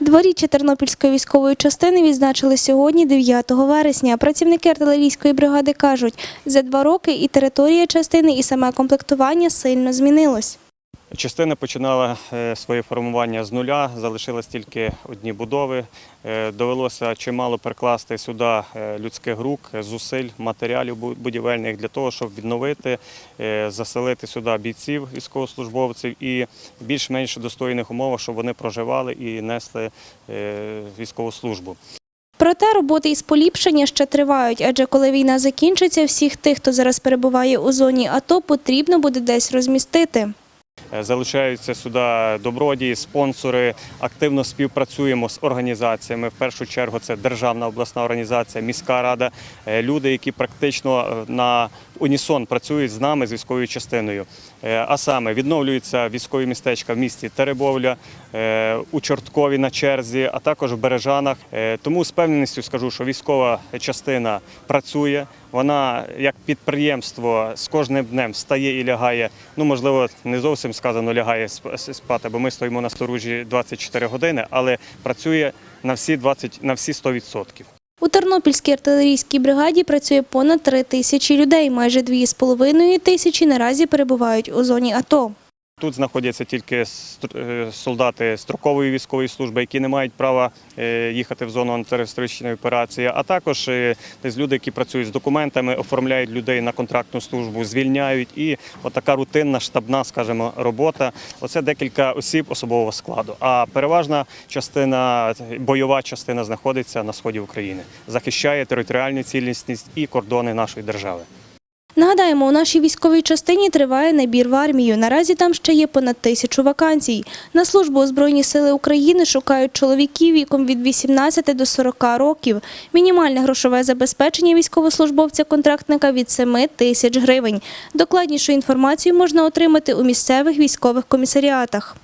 Дворіччя Тернопільської військової частини відзначили сьогодні, 9 вересня. Працівники артилерійської бригади кажуть, за два роки і територія частини, і саме комплектування сильно змінилось. Частина починала е, своє формування з нуля, залишились тільки одні будови. Е, Довелося чимало прикласти сюди е, людських рук, зусиль, матеріалів будівельних для того, щоб відновити, заселити сюди бійців, військовослужбовців і більш-менш достойних умовах, щоб вони проживали і несли військову службу. Проте роботи із поліпшення ще тривають, адже коли війна закінчиться, всіх тих, хто зараз перебуває у зоні АТО, потрібно буде десь розмістити. Е, Залучаються сюди добродії, спонсори. Активно співпрацюємо з організаціями. В першу чергу це державна обласна організація, міська рада, е, люди, які практично е, на унісон працюють з нами з військовою частиною. Е, А саме відновлюються військові містечка в місті Теребовля, е, у Чорткові на черзі, а також в Бережанах. Е, Тому з певністю скажу, що військова частина працює. Вона як підприємство з кожним днем стає і лягає. Ну можливо, не зовсім сказано лягає сп- спати, бо ми стоїмо на сторожі 24 години, але працює на всі 20, на всі 100%. У Тернопільській артилерійській бригаді працює понад три тисячі людей. Майже дві з половиною тисячі наразі перебувають у зоні АТО. Тут знаходяться тільки е, солдати строкової військової служби, які не мають права е, їхати в зону антитерористичної операції, а також е, люди, які працюють з документами, оформляють людей на контрактну службу, звільняють. І така рутинна штабна, скажімо, робота. Оце декілька осіб особового складу. А переважна частина, бойова частина знаходиться на сході України, захищає територіальну цілісність і кордони нашої держави. Нагадаємо, у нашій військовій частині триває набір в армію. Наразі там ще є понад тисячу вакансій. На службу Збройні сили України шукають чоловіків віком від 18 до 40 років. Мінімальне грошове забезпечення військовослужбовця-контрактника від 7 тисяч гривень. Докладнішу інформацію можна отримати у місцевих військових комісаріатах.